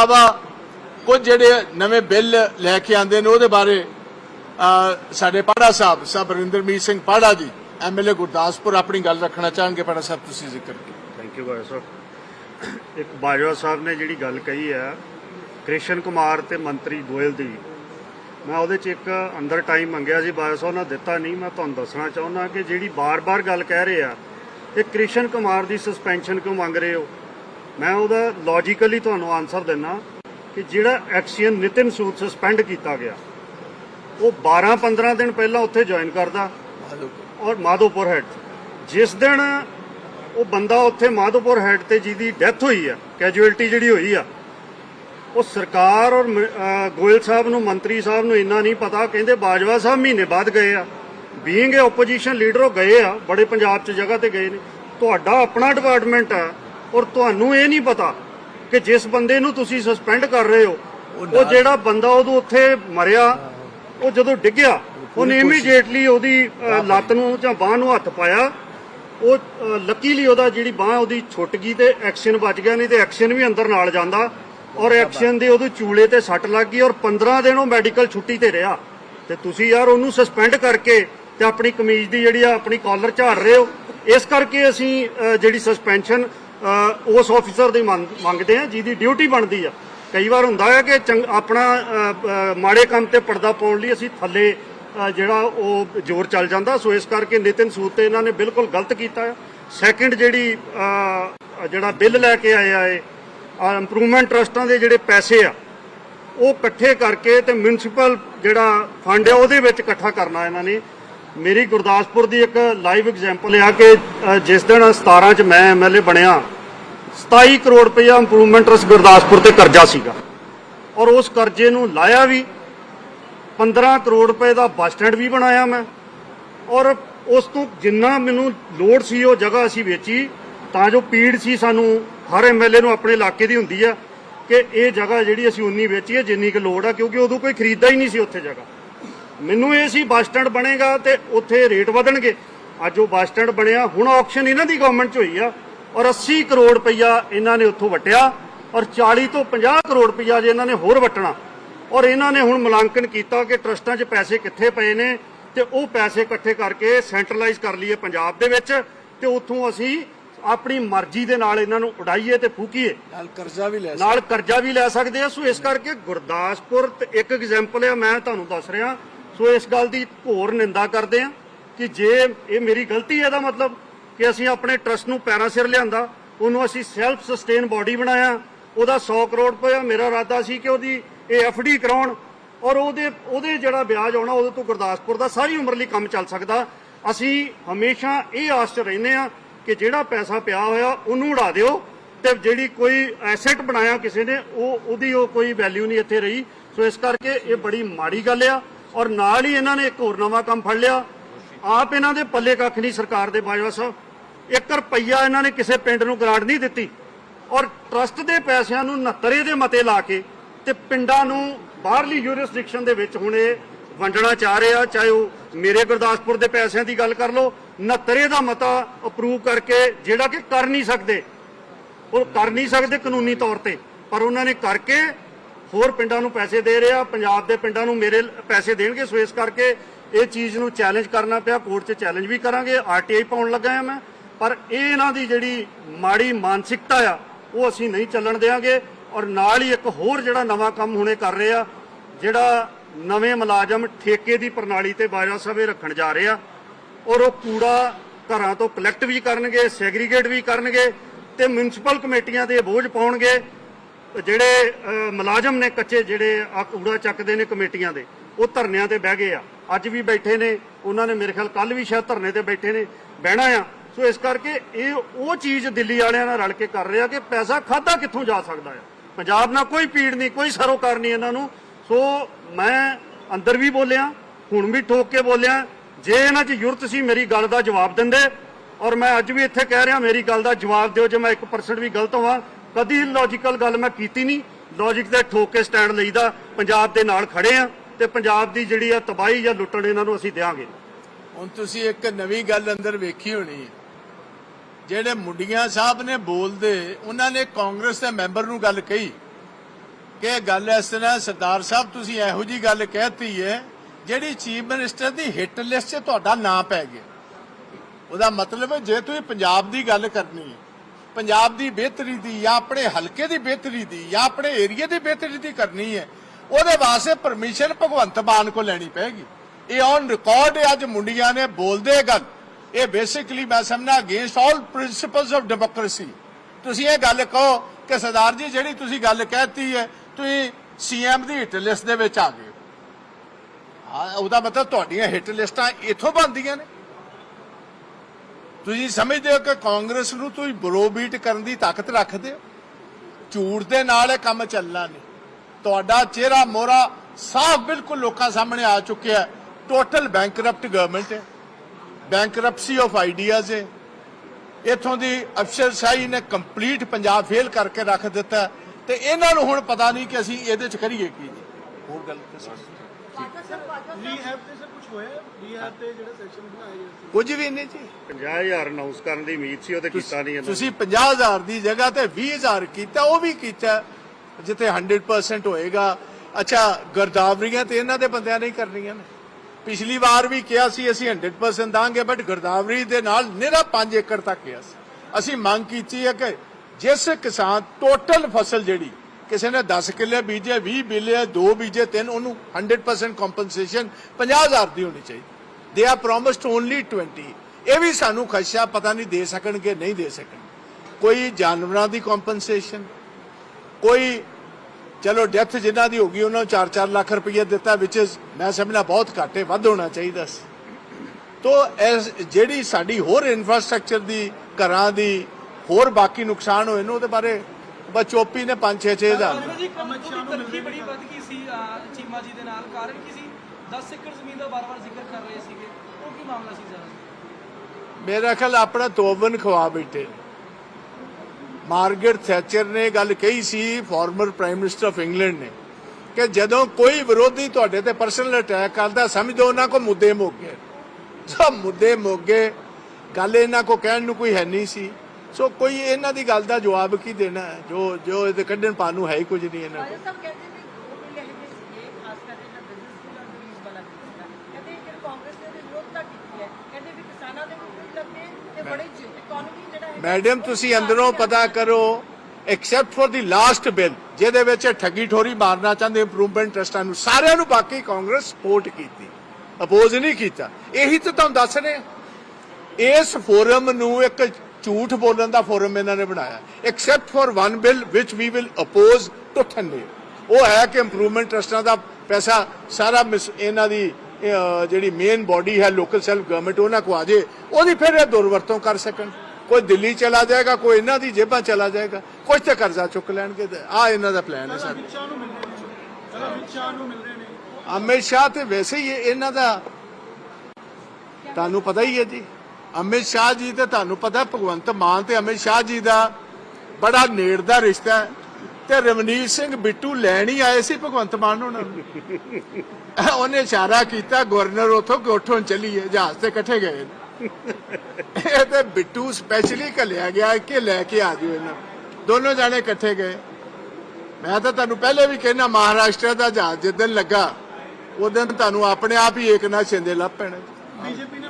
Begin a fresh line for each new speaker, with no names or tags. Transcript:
ਇਲਾਵਾ ਕੁਝ ਜਿਹੜੇ ਨਵੇਂ ਬਿੱਲ ਲੈ ਕੇ ਆਂਦੇ ਨੇ, ਉਹਦੇ ਬਾਰੇ ਸਾਡੇ ਪਾੜਾ ਸਾਹਿਬ ਸਾਹਿਬ ਰਿੰਦਰਮੀਤ ਸਿੰਘ ਪਾੜਾ ਜੀ ਐਮਐਲਏ ਗੁਰਦਾਸਪੁਰ ਆਪਣੀ ਗੱਲ ਰੱਖਣਾ ਚਾਹਣਗੇ, ਪਾੜਾ ਸਾਹਿਬ, ਤੁਸੀਂ ਜ਼ਿਕਰ ਕੀ
ਥੈਂਕ ਯੂ ਬਾਜਵਾ ਸਾਹਿਬ। ਇੱਕ ਬਾਜਵਾ ਸਾਹਿਬ ਨੇ ਜਿਹੜੀ ਗੱਲ ਕਹੀ ਹੈ, ਕ੍ਰਿਸ਼ਨ ਕੁਮਾਰ ਤੇ ਮੰਤਰੀ ਗੋਇਲ ਦੀ। ਮੈਂ ਉਹਦੇ ਚ ਇੱਕ ਅੰਦਰ ਟਾਈਮ ਮੰਗਿਆ ਸੀ, ਬਾਜਵਾ ਸਾਹਿਬ ਨੇ ਦਿੱਤਾ ਨਹੀਂ, ਮੈਂ ਤੁਹਾਨੂੰ ਦੱਸਣਾ ਚਾਹੁੰਦਾ ਕਿ ਜਿਹੜੀ ਬਾਰ-ਬਾਰ ਗੱਲ ਕਹਿ ਰਹੇ ਆ, ਇਹ ਕ੍ਰਿਸ਼ਨ ਕੁਮਾਰ ਦੀ ਸਸਪੈਂਸ਼ਨ ਕਿਉਂ ਮੰਗ ਰਹੇ ਹੋ? ਮੈਂ ਉਹਦਾ ਲੌਜੀਕਲੀ ਤੁਹਾਨੂੰ ਆਨਸਰ ਦਿੰਨਾ ਕਿ ਜਿਹੜਾ ਐਕਸੀਅਨ ਨਿਤਿਨ ਸੂਦ ਸਸਪੈਂਡ ਕੀਤਾ ਗਿਆ ਉਹ 12-15 ਦਿਨ ਪਹਿਲਾਂ ਉੱਥੇ ਜੁਆਇਨ ਕਰਦਾ ਔਰ ਮਾਧੋਪੁਰ ਹੈਡ ਜਿਸ ਦਿਨ ਉਹ ਬੰਦਾ ਉੱਥੇ ਮਾਧੋਪੁਰ ਹੈਡ ਤੇ ਜਿਹਦੀ ਡੈਥ ਹੋਈ ਆ ਕੈਜੂਅਲਟੀ ਜਿਹੜੀ ਹੋਈ ਆ ਉਹ ਸਰਕਾਰ ਔਰ ਗੋਇਲ ਸਾਹਿਬ ਨੂੰ ਮੰਤਰੀ ਸਾਹਿਬ ਨੂੰ ਇੰਨਾ ਨਹੀਂ ਪਤਾ ਕਹਿੰਦੇ ਬਾਜਵਾ ਸਾਹਿਬ ਮਹੀਨੇ ਬਾਅਦ ਗਏ ਆ। ਬੀਇੰਗ ਏ ਆਪੋਜੀਸ਼ਨ ਲੀਡਰ ਉਹ ਗਏ ਆ ਬੜੇ ਪੰਜਾਬ 'ਚ ਜਗ੍ਹਾ ਤੇ ਗਏ ਨੇ। ਤੁਹਾਡਾ ਆਪਣਾ ਡਿਪਾਰਟਮੈਂਟ ਆ ਔਰ ਤੁਹਾਨੂੰ ਇਹ ਨਹੀਂ ਪਤਾ ਕਿ ਜਿਸ ਬੰਦੇ ਨੂੰ ਤੁਸੀਂ ਸਸਪੈਂਡ ਕਰ ਰਹੇ ਹੋ ਉਹ ਜਿਹੜਾ ਬੰਦਾ ਉਦੋਂ ਉੱਥੇ ਮਰਿਆ ਉਹ ਜਦੋਂ ਡਿੱਗਿਆ ਉਹਨੇ ਇਮੀਡੀਏਟਲੀ ਉਹਦੀ ਲੱਤ ਨੂੰ ਜਾਂ ਬਾਹ ਨੂੰ ਹੱਥ ਪਾਇਆ। ਉਹ ਲੱਕੀਲੀ ਉਹਦਾ ਜਿਹੜੀ ਬਾਹ ਉਹਦੀ ਛੁੱਟ ਗਈ ਤੇ ਐਕਸ਼ਨ ਬਚ ਗਿਆ ਨਹੀਂ ਤੇ ਐਕਸ਼ਨ ਵੀ ਅੰਦਰ ਨਾਲ ਜਾਂਦਾ ਔਰ ਐਕਸ਼ਨ ਦੇ ਉਹਦੇ ਚੂਲੇ ਤੇ ਸੱਟ ਲੱਗ ਗਈ ਔਰ 15 ਦਿਨ ਉਹ ਮੈਡੀਕਲ ਛੁੱਟੀ ਤੇ ਰਿਹਾ। ਤੇ ਤੁਸੀਂ ਯਾਰ ਉਹਨੂੰ ਸਸਪੈਂਡ ਕਰਕੇ ਤੇ ਆਪਣੀ ਕਮੀਜ਼ ਦੀ ਜਿਹੜੀ ਆ ਆਪਣੀ ਕਾਲਰ ਝਾੜ ਰਹੇ ਹੋ। ਇਸ ਕਰਕੇ ਅਸੀਂ ਜਿਹੜੀ ਸਸਪੈਂਸ਼ਨ ਉਸ ਆਫੀਸਰ ਦੀ ਮੰਗਦੇ ਆ ਜਿਹਦੀ ਡਿਊਟੀ ਬਣਦੀ ਆ। ਕਈ ਵਾਰ ਹੁੰਦਾ ਹੈ ਕਿ ਚੰਗ- ਆਪਣਾ ਮਾੜੇ ਕੰਮ ਤੇ ਪਰਦਾ ਪਾਉਣ ਲਈ ਅਸੀਂ ਥੱਲੇ ਜਿਹੜਾ ਉਹ ਜ਼ੋਰ ਚੱਲ ਜਾਂਦਾ। ਸੋ ਇਸ ਕਰਕੇ ਨਿਤਿਨ ਸੂਦ ਤੇ ਇਹਨਾਂ ਨੇ ਬਿਲਕੁਲ ਗਲਤ ਕੀਤਾ ਹੈ ਸੈਕਿੰਡ ਜਿਹੜੀ ਜਿਹੜਾ ਬਿੱਲ ਲੈ ਕੇ ਆਇਆ ਆ ਇੰਪਰੂਵਮੈਂਟ ਟਰਸਟਾਂ ਦੇ ਜਿਹੜੇ ਪੈਸੇ ਆ, ਉਹ ਇਕੱਠੇ ਕਰਕੇ ਤੇ ਮਿਊਨਿਸਪਲ ਜਿਹੜਾ ਫੰਡ ਆ, ਉਹਦੇ ਵਿੱਚ ਇਕੱਠਾ ਕਰਨਾ ਇਹਨਾਂ ਨੇ। ਮੇਰੀ ਗੁਰਦਾਸਪੁਰ ਦੀ ਇੱਕ ਲਾਈਵ ਐਗਜ਼ਾਮਪਲ ਆ ਕਿ ਜਿਸ ਦਿਨ 17 ਚ ਮੈਂ ਐਮਐਲਏ ਬਣਿਆ 27 ਕਰੋੜ ਰੁਪਇਆ ਇੰਪਰੂਵਮੈਂਟ ਟਰਸਟ ਗੁਰਦਾਸਪੁਰ ਤੇ ਕਰਜ਼ਾ ਸੀਗਾ। ਔਰ ਉਸ ਕਰਜ਼ੇ ਨੂੰ ਲਾਇਆ ਵੀ 15 ਕਰੋੜ ਰੁਪਏ ਦਾ ਬੱਸ ਸਟੈਂਡ ਵੀ ਬਣਾਇਆ ਮੈਂ। ਔਰ ਉਸ ਤੋਂ ਜਿੰਨਾ ਮੈਨੂੰ ਲੋੜ ਸੀ, ਉਹ ਜਗ੍ਹਾ ਅਸੀਂ ਵੇਚੀ, ਤਾਂ ਜੋ ਪੀੜ ਸੀ ਸਾਨੂੰ, ਹਰ ਐਮਐਲਏ ਨੂੰ ਆਪਣੇ ਇਲਾਕੇ ਦੀ ਹੁੰਦੀ ਆ, ਕਿ ਇਹ ਜਗ੍ਹਾ ਜਿਹੜੀ ਅਸੀਂ ਉਨੀ ਵੇਚੀ ਹੈ, ਜਿੰਨੀ ਕੁ ਲੋੜ ਆ, ਕਿਉਂਕਿ ਉਦੋਂ ਕੋਈ ਖਰੀਦਦਾ ਹੀ ਨਹੀਂ ਸੀ ਉੱਥੇ ਜਗ੍ਹਾ। ਮੈਨੂੰ ਇਹ ਸੀ ਬੱਸ ਸਟੈਂਡ ਬਣੇਗਾ ਤੇ ਉੱਥੇ ਰੇਟ ਵਧਣਗੇ। ਅੱਜ ਉਹ ਬੱਸ ਸਟੈਂਡ ਬਣਿਆ ਹੁਣ ਆਕਸ਼ਨ ਇਹਨਾਂ ਦੀ ਗਵਰਨਮੈਂਟ 'ਚ ਹੋਈ ਆ ਔਰ 80 ਕਰੋੜ ਰੁਪਈਆ ਇਹਨਾਂ ਨੇ ਉੱਥੋਂ ਵਟਿਆ ਔਰ 40 ਤੋਂ 50 ਕਰੋੜ ਰੁਪਈਆ ਜੇ ਇਹਨਾਂ ਨੇ ਹੋਰ ਵਟਣਾ। ਔਰ ਇਹਨਾਂ ਨੇ ਹੁਣ ਮੁਲਾਂਕਣ ਕੀਤਾ ਕਿ ਟਰਸਟਾਂ 'ਚ ਪੈਸੇ ਕਿੱਥੇ ਪਏ ਨੇ ਤੇ ਉਹ ਪੈਸੇ ਇਕੱਠੇ ਕਰਕੇ ਸੈਂਟਰਲਾਈਜ਼ ਕਰ ਲਈਏ ਪੰਜਾਬ ਦੇ ਵਿੱਚ ਤੇ ਉੱਥੋਂ ਅਸੀਂ ਆਪਣੀ ਮਰਜ਼ੀ ਦੇ ਨਾਲ ਇਹਨਾਂ ਨੂੰ ਉਡਾਈਏ ਤੇ ਫੂਕੀਏ।
ਨਾਲ ਕਰਜ਼ਾ ਵੀ ਲੈ
ਨਾਲ ਕਰਜ਼ਾ ਵੀ ਲੈ ਸਕਦੇ ਆ। ਸੋ ਇਸ ਕਰਕੇ ਗੁਰਦਾਸਪੁਰ ਤੇ ਇੱਕ ਐਗਜ਼ਾਮਪਲ ਆ ਮੈਂ ਤੁਹਾਨੂੰ ਦੱਸ ਰਿਹਾ। ਸੋ ਇਸ ਗੱਲ ਦੀ ਘੋਰ ਨਿੰਦਾ ਕਰਦੇ ਆ ਕਿ ਜੇ ਇਹ ਮੇਰੀ ਗਲਤੀ ਹੈ, ਇਹਦਾ ਮਤਲਬ ਕਿ ਅਸੀਂ ਆਪਣੇ ਟਰਸਟ ਨੂੰ ਪੈਰਾਂ ਸਿਰ ਲਿਆਂਦਾ, ਉਹਨੂੰ ਅਸੀਂ ਸੈਲਫ ਸਸਟੇਨ ਬਾਡੀ ਬਣਾਇਆ, ਉਹਦਾ 100 ਕਰੋੜ ਰੁਪਇਆ ਮੇਰਾ ਇਰਾਦਾ ਸੀ ਕਿ ਉਹਦੀ ਇਹ ਐਫਡੀ ਕਰਾਉਣ, ਔਰ ਉਹਦੇ ਉਹਦੇ ਜਿਹੜਾ ਵਿਆਜ ਆਉਣਾ, ਉਹਦੇ ਤੋਂ ਗੁਰਦਾਸਪੁਰ ਦਾ ਸਾਰੀ ਉਮਰ ਲਈ ਕੰਮ ਚੱਲ ਸਕਦਾ। ਅਸੀਂ ਹਮੇਸ਼ਾ ਇਹ ਆਸ 'ਚ ਰਹਿੰਦੇ ਆ ਕਿ ਜਿਹੜਾ ਪੈਸਾ ਪਿਆ ਹੋਇਆ, ਉਹਨੂੰ ਉਡਾ ਦਿਓ, ਤੇ ਜਿਹੜੀ ਕੋਈ ਐਸੈਟ ਬਣਾਇਆ ਕਿਸੇ ਨੇ, ਉਹ, ਉਹਦੀ ਉਹ ਕੋਈ ਵੈਲਿਊ ਨਹੀਂ ਇੱਥੇ ਰਹੀ। ਸੋ ਇਸ ਕਰਕੇ ਇਹ ਬੜੀ ਮਾੜੀ ਗੱਲ ਆ। ਔਰ ਨਾਲ ਹੀ ਇਹਨਾਂ ਨੇ ਇੱਕ ਹੋਰ ਨਵਾਂ ਕੰਮ ਫੜ ਲਿਆ। ਆਪ ਇਹਨਾਂ ਦੇ ਪੱਲੇ ਕੱਖ ਨਹੀਂ ਸਰਕਾਰ ਦੇ ਬਾਜਵਾ ਸਾਹਿਬ। 1 ਰੁਪਈਆ ਇਹਨਾਂ ਨੇ ਕਿਸੇ ਪਿੰਡ ਨੂੰ ਗ੍ਰਾਂਟ ਨਹੀਂ ਦਿੱਤੀ। ਔਰ ਟਰਸਟ ਦੇ ਪੈਸਿਆਂ ਨੂੰ 69 ਦੇ ਮਤੇ ਲਾ ਕੇ ਤੇ ਪਿੰਡਾਂ ਨੂੰ ਬਾਹਰਲੀ ਯੂਰਿਸਡਿਕਸ਼ਨ ਦੇ ਵਿੱਚ ਹੁਣ ਇਹ ਵੰਡਣਾ ਚਾਹ ਰਹੇ ਆ ਚਾਹੇ ਉਹ ਮੇਰੇ ਗੁਰਦਾਸਪੁਰ ਦੇ ਪੈਸਿਆਂ ਦੀ ਗੱਲ ਕਰ ਲਓ 69 ਦਾ ਮਤਾ ਅਪਰੂਵ ਕਰਕੇ ਜਿਹੜਾ ਕਿ ਕਰ ਨਹੀਂ ਸਕਦੇ। ਉਹ ਕਰ ਨਹੀਂ ਸਕਦੇ ਕਾਨੂੰਨੀ ਤੌਰ ਤੇ, ਪਰ ਉਹਨਾਂ ਨੇ ਕਰਕੇ ਹੋਰ ਪਿੰਡਾਂ ਨੂੰ ਪੈਸੇ ਦੇ ਰਿਹਾ, ਪੰਜਾਬ ਦੇ ਪਿੰਡਾਂ ਨੂੰ ਮੇਰੇ ਪੈਸੇ ਦੇਣਗੇ ਸੋ ਇਸ ਕਰਕੇ ਇਹ ਚੀਜ਼ ਨੂੰ ਚੈਲੰਜ ਕਰਨਾ ਪਿਆ ਕੋਰਟ 'ਚ ਚੈਲੰਜ ਵੀ ਕਰਾਂਗੇ ਆਰਟੀਆਈ ਪਾਉਣ ਲੱਗਾ ਆ ਮੈਂ। ਪਰ ਇਹ ਇਹਨਾਂ ਦੀ ਜਿਹੜੀ ਮਾੜੀ ਮਾਨਸਿਕਤਾ ਆ, ਉਹ ਅਸੀਂ ਨਹੀਂ ਚੱਲਣ ਦੇਵਾਂਗੇ ਔਰ ਨਾਲ ਹੀ ਇੱਕ ਹੋਰ ਜਿਹੜਾ ਨਵਾਂ ਕੰਮ ਹੁਣੇ ਕਰ ਰਹੇ ਆ, ਜਿਹੜਾ ਨਵੇਂ ਮੁਲਾਜ਼ਮ ਠੇਕੇ ਦੀ ਪ੍ਰਣਾਲੀ ਤੇ ਬਾਜ਼ਾ ਸਾਹਿਬ ਰੱਖਣ ਜਾ ਰਹੇ ਆ, ਔਰ ਉਹ ਕੂੜਾ ਘਰਾਂ ਤੋਂ ਕਲੈਕਟ ਵੀ ਕਰਨਗੇ ਸੈਗਰੀਗੇਟ ਵੀ ਕਰਨਗੇ ਤੇ ਮਿਊਨਿਸਪਲ ਕਮੇਟੀਆਂ ਦੇ ਬੋਝ ਪਾਉਣਗੇ। ਜਿਹੜੇ ਮੁਲਾਜ਼ਮ ਨੇ ਕੱਚੇ ਜਿਹੜੇ ਆ ਕੂੜਾ ਚੱਕਦੇ ਨੇ ਕਮੇਟੀਆਂ ਦੇ, ਉਹ ਧਰਨਿਆਂ ਤੇ ਬਹਿ ਗਏ ਆ। ਅੱਜ ਵੀ ਬੈਠੇ ਨੇ, ਉਹਨਾਂ ਨੇ ਮੇਰੇ ਖਿਆਲ ਕੱਲ ਵੀ ਸ਼ਾਇਦ ਧਰਨੇ ਤੇ ਬੈਠੇ ਨੇ, ਬਹਿਣਾ ਆ। ਸੋ ਇਸ ਕਰਕੇ ਇਹ ਉਹ ਚੀਜ਼ ਦਿੱਲੀ ਵਾਲਿਆਂ ਨਾਲ ਰਲ ਕੇ ਕਰ ਰਿਹਾ ਕਿ ਪੈਸਾ ਖਾਦਾ ਕਿੱਥੋਂ ਜਾ ਸਕਦਾ ਆ। ਪੰਜਾਬ ਨਾਲ ਕੋਈ ਪੀੜ ਨਹੀਂ, ਕੋਈ ਸਰੋਕਾਰ ਨਹੀਂ ਇਹਨਾਂ ਨੂੰ। ਸੋ ਮੈਂ ਅੰਦਰ ਵੀ ਬੋਲਿਆ, ਹੁਣ ਵੀ ਠੋਕ ਕੇ ਬੋਲਿਆ, ਜੇ ਇਹਨਾਂ 'ਚ ਯੁਰਤ ਸੀ ਮੇਰੀ ਗੱਲ ਦਾ ਜਵਾਬ ਦਿੰਦੇ, ਔਰ ਮੈਂ ਅੱਜ ਵੀ ਇੱਥੇ ਕਹਿ ਰਿਹਾ ਮੇਰੀ ਗੱਲ ਦਾ ਜਵਾਬ ਦਿਓ, ਜੇ ਮੈਂ 1% ਵੀ ਗਲਤ ਹੋਵਾਂ ਕਦੀ ਲੌਜੀਕਲ ਗੱਲ ਮੈਂ ਕੀਤੀ ਨਹੀਂ। ਲੌਜੀਕ ਤੇ ਠੋਕ ਕੇ ਸਟੈਂਡ ਲਈਦਾ, ਪੰਜਾਬ ਦੇ ਨਾਲ ਖੜੇ ਆ ਤੇ ਪੰਜਾਬ ਦੀ ਜਿਹੜੀ ਆ ਤਬਾਹੀ ਜਾਂ ਲੁੱਟਣ ਇਹਨਾਂ ਨੂੰ ਅਸੀਂ ਦੇਵਾਂਗੇ
ਹੁਣ ਤੁਸੀਂ ਇੱਕ ਨਵੀਂ ਗੱਲ ਅੰਦਰ ਵੇਖੀ ਹੋਣੀ ਹੈ। ਜਿਹੜੇ ਮੁੰਡੀਆਂ ਸਾਹਿਬ ਨੇ ਬੋਲਦੇ, ਉਹਨਾਂ ਨੇ ਕਾਂਗਰਸ ਦੇ ਮੈਂਬਰ ਨੂੰ ਗੱਲ ਕਹੀ ਕਿ ਗੱਲ ਇਸ ਤਰ੍ਹਾਂ, ਸਰਦਾਰ ਸਾਹਿਬ, ਤੁਸੀਂ ਇਹੋ ਜੀ ਗੱਲ ਕਹਿਤੀ ਹੈ, ਜਿਹੜੀ ਚੀਫ ਮਿਨਿਸਟਰ ਦੀ ਹਿੱਟ ਲਿਸਟ 'ਚ ਤੁਹਾਡਾ ਨਾਂ ਪੈ ਗਿਆ। ਉਹਦਾ ਮਤਲਬ ਹੈ ਜੇ ਤੁਸੀਂ ਪੰਜਾਬ ਦੀ ਗੱਲ ਕਰਨੀ ਹੈ ਪੰਜਾਬ ਦੀ ਬਿਹਤਰੀ ਦੀ ਜਾਂ ਆਪਣੇ ਹਲਕੇ ਦੀ ਬਿਹਤਰੀ ਦੀ ਜਾਂ ਆਪਣੇ ਏਰੀਆ ਦੀ ਬਿਹਤਰੀ ਦੀ ਕਰਨੀ ਹੈ, ਉਹਦੇ ਵਾਸਤੇ ਪਰਮਿਸ਼ਨ ਭਗਵੰਤ ਮਾਨ ਕੋ ਲੈਣੀ ਪੈਗੀ ਇਹ ਔਨ ਰਿਕਾਰਡ ਹੈ, ਅੱਜ ਮੁੰਡੀਆਂ ਨੇ ਬੋਲਦੇ ਗੱਲ। ਇਹ ਬੇਸਿਕਲੀ ਮੈਂ ਸਮਝਣਾ against all principles of democracy ਤੁਸੀਂ ਇਹ ਗੱਲ ਕਹੋ ਕਿ ਸਰਦਾਰ ਜੀ, ਜਿਹੜੀ ਤੁਸੀਂ ਗੱਲ ਕਹਿਤੀ ਹੈ, ਤੁਸੀਂ ਸੀਐਮ ਦੀ ਹਿੱਟ ਲਿਸਟ ਦੇ ਵਿੱਚ ਆ ਗਏ ਹਾਂ। ਉਹਦਾ ਮਤਲਬ ਤੁਹਾਡੀਆਂ ਹਿੱਟ ਲਿਸਟਾਂ ਇੱਥੋਂ ਬਣਦੀਆਂ ਨੇ। ਤੁਸੀਂ ਸਮਝਦੇ ਹੋ ਕਿ ਕਾਂਗਰਸ ਨੂੰ ਤੁਸੀਂ ਬਰੋਬੀਟ ਕਰਨ ਦੀ ਤਾਕਤ ਰੱਖਦੇ ਹੋ? ਝੂਠ ਦੇ ਨਾਲ ਇਹ ਕੰਮ ਚੱਲਣਾ ਨਹੀਂ। ਤੁਹਾਡਾ ਚਿਹਰਾ ਮੋਰਾ ਸਾਫ਼ ਬਿਲਕੁਲ ਲੋਕਾਂ ਸਾਹਮਣੇ ਆ ਚੁੱਕਿਆ ਹੈ। ਟੋਟਲ ਬੈਂਕਰਪਟ ਗਵਰਨਮੈਂਟ ਹੈ। ਬੈਂਕਰਪਸੀ ਆਫ ਆਈਡੀਆਜ਼ ਹੈ। ਇਥੋਂ ਦੀ ਅਫਸਰਸ਼ਾਹੀ ਨੇ ਕੰਪਲੀਟ ਪੰਜਾਬ ਫੇਲ ਕਰਕੇ ਰੱਖ ਦਿੱਤਾ ਤੇ ਇਹਨਾਂ ਨੂੰ ਹੁਣ ਪਤਾ ਨਹੀਂ ਕਿ ਅਸੀਂ ਇਹਦੇ ਚ ਕਰੀਏ ਕੀ। ਜੀ ਹੋਰ ਗੱਲ ਦੱਸੋ।
ਸਰ ਕੁਝ ਹੋਇਆ? ਰੀਹੈਬ ਤੇ ਜਿਹੜਾ ਸੈਸ਼ਨ ਬਣਾਇਆ ਗਿਆ ਸੀ।
ਕੁਝ ਵੀ ਨਹੀਂ ਜੀ।
50000 ਅਨਾਉਂਸ ਕਰਨ ਦੀ ਉਮੀਦ ਸੀ ਉਹ ਤੇ ਕੀਤਾ ਨਹੀਂ ਇਹਨਾਂ ਨੇ।
ਤੁਸੀਂ 50000 ਦੀ ਜਗ੍ਹਾ ਤੇ 20000 ਕੀਤਾ ਉਹ ਵੀ ਕੀਤਾ ਜਿੱਥੇ 100% ਹੋਏਗਾ। ਅੱਛਾ ਗਰਦਾਵਰੀਆਂ ਤੇ ਇਹਨਾਂ ਦੇ ਬੰਦਿਆਂ ਨੇ ਹੀ ਕਰਨੀਆਂ ਨੇ। ਪਿਛਲੀ ਵਾਰ ਵੀ ਕਿਹਾ ਸੀ ਅਸੀਂ 100% ਦਾਂਗੇ ਬਟ ਗਰਦਾਵਰੀ ਦੇ ਨਾਲ ਨਿਹਰਾ 5 ਏਕੜ ਤੱਕ ਕਿਹਾ ਸੀ। ਅਸੀਂ ਮੰਗ ਕੀਤੀ ਹੈ ਕਿ ਜਿਸ ਕਿਸਾਨ ਟੋਟਲ ਫਸਲ ਜਿਹੜੀ ਕਿਸੇ ਨੇ 10 ਕਿੱਲੇ ਬੀਜੇ 20 ਬਿੱਲੇ 2 ਬੀਜੇ 3 ਉਹਨੂੰ 100% ਕੰਪਨਸੇਸ਼ਨ 50000 ਦੀ ਹੋਣੀ ਚਾਹੀਦੀ। ਦੇ ਆ ਪ੍ਰੋਮਿਸਡ ਓਨਲੀ 20 ਇਹ ਵੀ ਸਾਨੂੰ ਖਦਸ਼ਾ ਪਤਾ ਨਹੀਂ ਦੇ ਸਕਣਗੇ, ਨਹੀਂ ਦੇ ਸਕਣ ਕੋਈ ਜਾਨਵਰਾਂ ਦੀ ਕੰਪਨਸੇਸ਼ਨ ਕੋਈ ਚਲੋ ਡੈਥ ਜਿਨ੍ਹਾਂ ਦੀ ਹੋ ਗਈ, ਉਹਨਾਂ ਨੂੰ 4-4 ਲੱਖ ਰੁਪਏ ਦਿੱਤਾ ਵਿੱਚ ਮੈਂ ਸਮਝਣਾ ਬਹੁਤ ਘਾਟੇ ਵੱਧ ਹੋਣਾ ਚਾਹੀਦਾ ਸੀ। ਤੋ ਇਸ ਜਿਹੜੀ ਸਾਡੀ ਹੋਰ ਇਨਫਰਾਸਟ੍ਰਕਚਰ ਦੀ, ਘਰਾਂ ਦੀ ਹੋਰ ਬਾਕੀ ਨੁਕਸਾਨ ਹੋਏ ਨੇ, ਉਹਦੇ ਬਾਰੇ ਬਸ ਚੋਪੀ ਨੇ 5-6 ਹਜ਼ਾਰ।
ਜੀ ਕਮਲ ਦੀ ਤਰੱਕੀ ਬੜੀ ਵੱਧ ਗਈ ਸੀ ਅਹ, ਚੀਮਾ ਜੀ ਦੇ ਨਾਲ। ਕਾਰਨ ਕੀ ਸੀ? 10 ਏਕੜ ਜ਼ਮੀਨ ਦਾ ਬਾਰ-ਬਾਰ ਜ਼ਿਕਰ ਕਰ ਰਹੇ ਸੀਗੇ। ਉਹ ਕੀ ਮਾਮਲਾ ਸੀ ਜ਼ਰਾ
ਮੇਰਾ ਖਿਆਲ ਆਪਣਾ ਤੋਬਨ ਖਵਾ ਬੈਠੇ। ਮਾਰਗਰਟ ਥੈਚਰ ਨੇ ਗੱਲ ਕਹੀ ਸੀ former prime minister of England ਨੇ ਕਿ ਜਦੋਂ ਕੋਈ ਵਿਰੋਧੀ ਤੁਹਾਡੇ ਤੇ ਪਰਸਨਲ ਅਟੈਕ ਕਰਦਾ ਸਮਝੋ ਉਹਨਾਂ ਕੋ ਮੁੱਦੇ ਮੁੱਕ ਗਏ ਸੋ ਮੁੱਦੇ ਮੁੱਕ ਗਏ ਗੱਲ ਇਹਨਾਂ ਕੋ ਕਹਿਣ ਨੂੰ ਕੋਈ ਹੈ ਨਹੀਂ ਸੀ। ਸੋ ਕੋਈ ਇਹਨਾਂ ਦੀ ਗੱਲ ਦਾ ਜਵਾਬ ਕੀ ਦੇਣਾ ਹੈ? ਜੋ ਜੋ ਇਹਦੇ ਕੱਢਣ ਪਾਨੂੰ ਹੈ ਹੀ ਕੁਝ ਨਹੀਂ ਇਹਨਾਂ ਕੋਲ।
ਨੇ ਨੇ
ਮੈਡਮ ਤੁਸੀਂ ਅੰਦਰੋਂ ਪਤਾ ਕਰੋ except for the last bill ਜਿਹਦੇ ਵਿੱਚ ਠੱਗੀ ਠੋਰੀ ਮਾਰਨਾ ਚਾਹੁੰਦੇ ਇੰਪਰੂਵਮੈਂਟ ਟਰਸਟਾਂ ਨੂੰ ਸਾਰਿਆਂ ਨੂੰ ਬਾਕੀ ਕਾਂਗਰਸ ਸਪੋਰਟ ਕੀਤੀ ਅਪੋਜ਼ ਨਹੀਂ ਕੀਤਾ। ਇਹੀ ਤਾਂ ਤੁਹਾਨੂੰ ਦੱਸ ਰਹੇ। ਇਸ ਫੋਰਮ ਨੂੰ ਇੱਕ ਝੂਠ ਬੋਲਣ ਦਾ ਫੋਰਮ ਇਹਨਾਂ ਨੇ ਬਣਾਇਆ। Except for one bill which we will oppose ਟੁੱਟਣਗੇ ਉਹ ਹੈ ਕਿ ਇੰਪਰੂਵਮੈਂਟ ਟਰਸਟਾਂ ਦਾ ਪੈਸਾ ਸਾਰਾ ਇਹਨਾਂ ਦੀ ਜਿਹੜੀ ਮੇਨ ਬਾਡੀ ਹੈ ਲੋਕਲ ਸੈਲਫ ਗਵਰਨਮੈਂਟ ਉਹਨਾਂ ਕੋ ਆ ਜੇ ਉਹਦੀ ਫਿਰ ਇਹ ਦੁਰਵਰਤੋਂ ਕਰ ਸਕਣ। ਕੋਈ ਦਿੱਲੀ ਚਲਾ ਜਾਏਗਾ ਕੋਈ ਇਹਨਾਂ ਦੀ ਜੇਬਾਂ ਚਲਾ ਜਾਏਗਾ ਕੁਝ ਤੇ ਕਰਜ਼ਾ ਚੁੱਕ ਲੈਣਗੇ ਆ ਇਹਨਾਂ ਦਾ ਪਲਾਨ ਹੈ ਸਰ
ਅਮਿਤ ਸ਼ਾਹ
ਤੇ ਵੈਸੇ ਹੀ ਇਹ- ਇਹਨਾਂ ਦਾ ਤੁਹਾਨੂੰ ਪਤਾ ਹੀ ਹੈ ਜੀ। ਅਮਿਤ ਸ਼ਾਹ ਜੀ ਤੇ ਤੁਹਾਨੂੰ ਪਤਾ ਭਗਵੰਤ ਮਾਨ ਤੇ ਅਮਿਤ ਸ਼ਾਹ ਜੀ ਦਾ ਬੜਾ ਨੇੜ ਦਾ ਰਿਸ਼ਤਾ ਹੈ। ਤੇ ਰਵਨੀਤ ਸਿੰਘ ਬਿੱਟੂ ਲੈਣ ਹੀ ਆਏ ਸੀ ਭਗਵੰਤ ਮਾਨ ਉਹਨਾਂ ਨੂੰ ਉਹਨੇ ਇਸ਼ਾਰਾ ਕੀਤਾ, ਗਵਰਨਰ ਉਥੋਂ ਕਿ ਉੱਠੋਂ ਚੱਲੀਏ, ਜਹਾਜ਼ ਤੇ ਇਕੱਠੇ ਗਏ। ਇਹ ਤੇ ਬਿੱਟੂ ਸਪੈਸ਼ਲੀ ਘੱਲਿਆ ਗਿਆ ਕਿ ਲੈ ਕੇ ਆ ਜਿਓ ਇਹਨਾਂ। ਨੂੰ। ਦੋਨੋਂ ਜਾਣੇ ਇਕੱਠੇ ਗਏ। ਮੈਂ ਤਾਂ ਤੁਹਾਨੂੰ ਪਹਿਲੇ ਵੀ ਕਹਿਣਾ ਮਹਾਰਾਸ਼ਟਰ ਦਾ ਜਹਾਜ਼ ਜਿੱਦਣ ਲੱਗਾ, ਉਦੋਂ ਤੁਹਾਨੂੰ ਆਪਣੇ ਆਪ ਹੀ ਏਕ ਨਾਲ ਛਿੰਦੇ ਲੱਭ ਪੈਣੇ।
ਬੀਜੇਪੀ ਨੇ